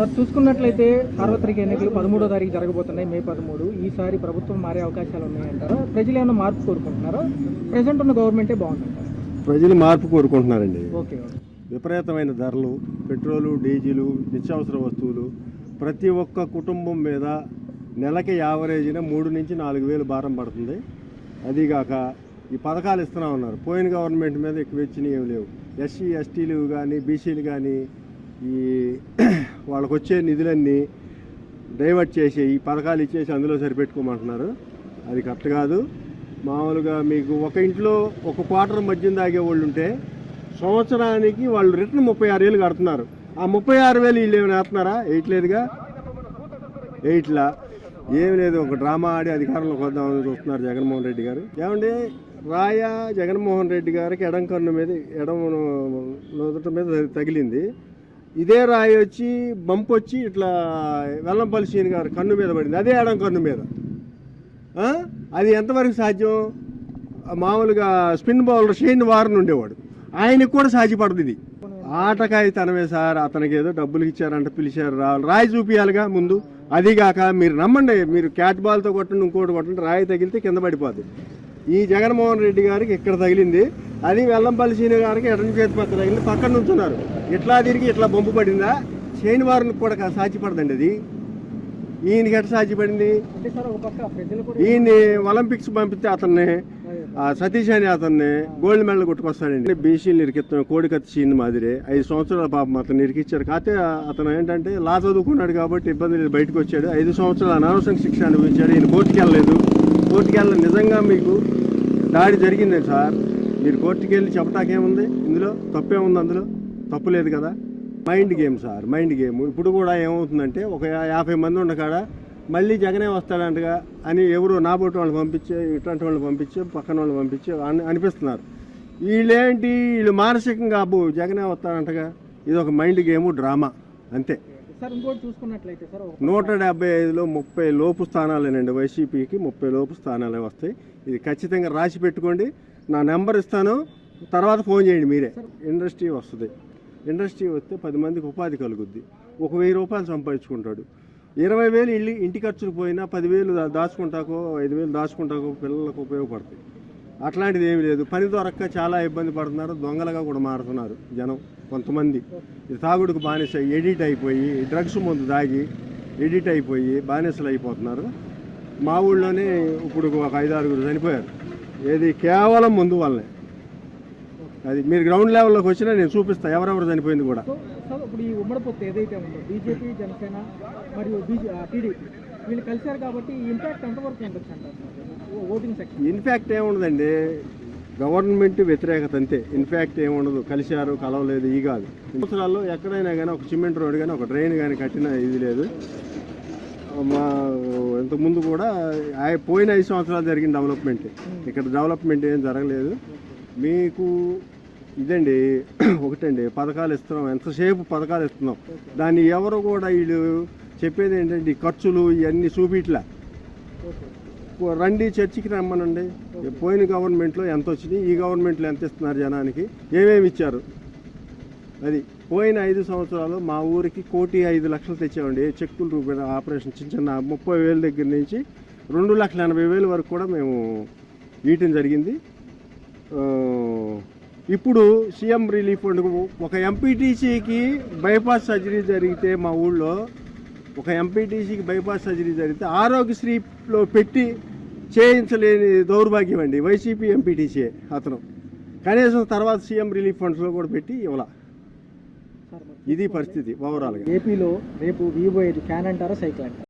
Sir చూసుకున్నట్లయితే సార్వత్రిక ఎన్నికలు పదమూడో తారీఖు జరగబోతున్నాయి మే పదమూడు. ఈసారి ప్రభుత్వం మారే అవకాశాలు ఉన్నాయంటారా? ప్రజలు ఏమైనా మార్పు కోరుకుంటున్నారా? ప్రజెంట్ ఉన్న గవర్నమెంటే బాగుందంటారా? ప్రజలు మార్పు కోరుకుంటున్నారండి. ఓకే. విపరీతమైన ధరలు పెట్రోలు డీజిలు నిత్యావసర వస్తువులు ప్రతి ఒక్క కుటుంబం మీద నెలకి యావరేజ్న మూడు నుంచి నాలుగు వేలు భారం పడుతుంది. అదీగాక ఈ పథకాలు ఇస్తున్నా ఉన్నారు పోయిన గవర్నమెంట్ మీద ఎక్కువ ఇచ్చినవి ఏమి లేవు. ఎస్సీ ఎస్టీలు కానీ బీసీలు కానీ ఈ వాళ్ళకు వచ్చే నిధులన్నీ డైవర్ట్ చేసి ఈ పథకాలు ఇచ్చేసి అందులో సరిపెట్టుకోమంటున్నారు. అది కరెక్ట్ కాదు. మామూలుగా మీకు ఒక ఇంట్లో ఒక క్వార్టర్ మద్యం తాగే వాళ్ళు ఉంటే సంవత్సరానికి వాళ్ళు రిటర్న్ ముప్పై ఆరు వేలు కడుతున్నారు. ఆ ముప్పై ఆరు వేలు వీళ్ళు ఏమైనా వేస్తున్నారా? వేయట్లేదుగా వేయట్లా ఏమి లేదు ఒక డ్రామా ఆడి అధికారంలోకి వద్దామని చూస్తున్నారు జగన్మోహన్ రెడ్డి గారు. ఏమంటే రాయ జగన్మోహన్ రెడ్డి గారికి ఎడం కన్ను మీద ఎడం మీద తగిలింది. ఇదే రాయి వచ్చి బంప్ వచ్చి ఇట్లా వెల్లంపల్లి శ్రీని గారు కన్ను మీద పడింది. అదే ఎడం కన్ను మీద. అది ఎంతవరకు సాధ్యం? మామూలుగా స్పిన్ బౌలర్ షేన్ వారన్ ఉండేవాడు. ఆయనకు కూడా సాధ్యపడదు ఇది. ఆటకాయ తనమే సార్ అతనికి ఏదో డబ్బులు ఇచ్చారంట పిలిచారు రావాలి రాయి చూపియాలిగా ముందు. అదిగాక మీరు నమ్మండి మీరు క్యాట్ బాల్తో కొట్టండి ఇంకోటి కొట్టండి రాయి తగిలితే కింద పడిపోద్ది. ఈ జగన్మోహన్ రెడ్డి గారికి ఇక్కడ తగిలింది. అది వెల్లంపల్లి సీని గారికి ఎడం చేతి పక్క తగిలింది. పక్కన నుంచున్నారు. ఇట్లా తిరిగి ఇట్లా బొంపు పడిందా? శని వారికి కూడా సాధ్యపడదండి అది. ఈయనకి ఎట్లా సాధ్యపడింది ఈయన్ని ఒలింపిక్స్ పంపిస్తే అతన్ని సతీష్ అని అతన్ని గోల్డ్ మెడల్ కొట్టుకొస్తాడండి. బీసీలు ఇరికిస్తాం కోడికత్తి సీన్ మాదిరి ఐదు సంవత్సరాల పాపం అతను ఇరికిచ్చారు కాకపోతే అతను ఏంటంటే లా చదువుకున్నాడు కాబట్టి ఇబ్బంది లేదు బయటకు వచ్చాడు. ఐదు సంవత్సరాలు అనవసరంగా శిక్ష అనుభవించాడు. ఈయన కోర్టుకి వెళ్ళలేదు కోర్టుకి నిజంగా మీకు దాడి జరిగింది సార్? మీరు కోర్టుకి వెళ్ళి చెప్పటాకేముంది? ఇందులో తప్పేముంది అందులో? తప్పు లేదు కదా? Mind game sir mind game. ఇప్పుడు కూడా ఏమవుతుందంటే ఒక యాభై మంది ఉండకాడ మళ్ళీ జగనే వస్తాడంటగా అని ఎవరు నాబోటి వాళ్ళు పంపించే ఇట్లాంటి వాళ్ళు పంపించే పక్కన వాళ్ళు పంపించే అని అనిపిస్తున్నారు. వీళ్ళేంటి? వీళ్ళు మానసికంగా అబ్బు జగనే వస్తాడంటగా. ఇది ఒక మైండ్ గేమ్ డ్రామా. అంతే. నూట డెబ్బై ఐదులో ముప్పై లోపు స్థానాలేనండి వైసీపీకి ముప్పై లోపు స్థానాలే వస్తాయి. ఇది ఖచ్చితంగా రాసి పెట్టుకోండి. నా నెంబర్ ఇస్తాను తర్వాత ఫోన్ చేయండి మీరే. ఇండస్ట్రీ వస్తుంది. ఇండస్ట్రీ వస్తే పది మందికి ఉపాధి కలుగుద్ది. ఒక వెయ్యి రూపాయలు సంపాదించుకుంటాడు. ఇరవై వేలు ఇల్లు ఇంటి ఖర్చులు పోయినా పదివేలు దాచుకుంటాకో ఐదు వేలు దాచుకుంటాకో పిల్లలకు ఉపయోగపడతాయి. అట్లాంటిది ఏమీ లేదు. పని దొరక్క చాలా ఇబ్బంది పడుతున్నారు. దొంగలుగా కూడా మారుతున్నారు జనం కొంతమంది. తాగుడుకు బానిస ఎడిట్ అయిపోయి డ్రగ్స్ ముందు దాగి ఎడిట్ అయిపోయి బానిసలు అయిపోతున్నారు. మా ఊళ్ళోనే ఇప్పుడు ఒక ఐదారుగురు చనిపోయారు. ఏది కేవలం ముందు వల్లే అది మీరు గ్రౌండ్ లెవెల్లోకి వచ్చినా నేను చూపిస్తాను ఎవరెవరు చనిపోయింది కూడా. సో సార్ ఇప్పుడు ఈ ఉమ్మడి పొత్తు ఏదైతే ఉందో బీజేపీ జనసేన మరియు బీజే టీడీపీ వీళ్ళు కలిశారు కాబట్టి ఈ ఇంపాక్ట్ ఎంతవరకు ఉండొచ్చు అంటారు? సార్? ఓటింగ్ సెక్షన్ ఇన్ఫ్యాక్ట్ ఏముండదండి. గవర్నమెంట్ వ్యతిరేకత అంతే. ఇన్ఫ్యాక్ట్ ఏముండదు. కలిశారు కలవలేదు ఈ కాదు. సంవత్సరాల్లో ఎక్కడైనా కానీ ఒక సిమెంట్ రోడ్ కానీ ఒక డ్రైన్ కానీ కట్టిన ఇది లేదు. మా ఇంతకుముందు కూడా ఆ- పోయిన ఐదు సంవత్సరాలు జరిగిన డెవలప్మెంట్ ఇక్కడ డెవలప్మెంట్ ఏం జరగలేదు. మీకు ఇదండి ఒకటండి పథకాలు ఇస్తున్నాం. ఎంతసేపు పథకాలు ఇస్తున్నాం. దాన్ని ఎవరు కూడా వీళ్ళు చెప్పేది ఏంటంటే ఈ ఖర్చులు ఇవన్నీ చూపిట్లా. రండి చర్చికి రమ్మనండి. పోయిన గవర్నమెంట్లో ఎంత వచ్చినాయి ఈ గవర్నమెంట్లో ఎంత ఇస్తున్నారు జనానికి ఏమేమి ఇచ్చారు? అది పోయిన ఐదు సంవత్సరాలు మా ఊరికి కోటి ఐదు లక్షలు తెచ్చామండి. చెక్కుల రూపాయల ఆపరేషన్ చిన్న చిన్న ముప్పై వేల దగ్గర నుంచి రెండు లక్షల ఎనభై వేల వరకు కూడా మేము ఇవ్వటం జరిగింది. ఇప్పుడు సీఎం రిలీఫ్ ఫండ్ ఒక ఎంపీటీసీకి బైపాస్ సర్జరీ జరిగితే మా ఊళ్ళో ఒక ఎంపీటీసీకి బైపాస్ సర్జరీ జరిగితే ఆరోగ్యశ్రీలో పెట్టి చేయించలేని దౌర్భాగ్యం అండి. వైసీపీ ఎంపీటీసీ అతను. కనీసం తర్వాత సీఎం రిలీఫ్ ఫండ్స్లో కూడా పెట్టి ఇవ్వాలి. ఇది పరిస్థితి ఓవరాల్గా ఏపీలో రేపు వీవో ఎయిట్ క్యాన్ అంటారా సైకిల్ అంటారా?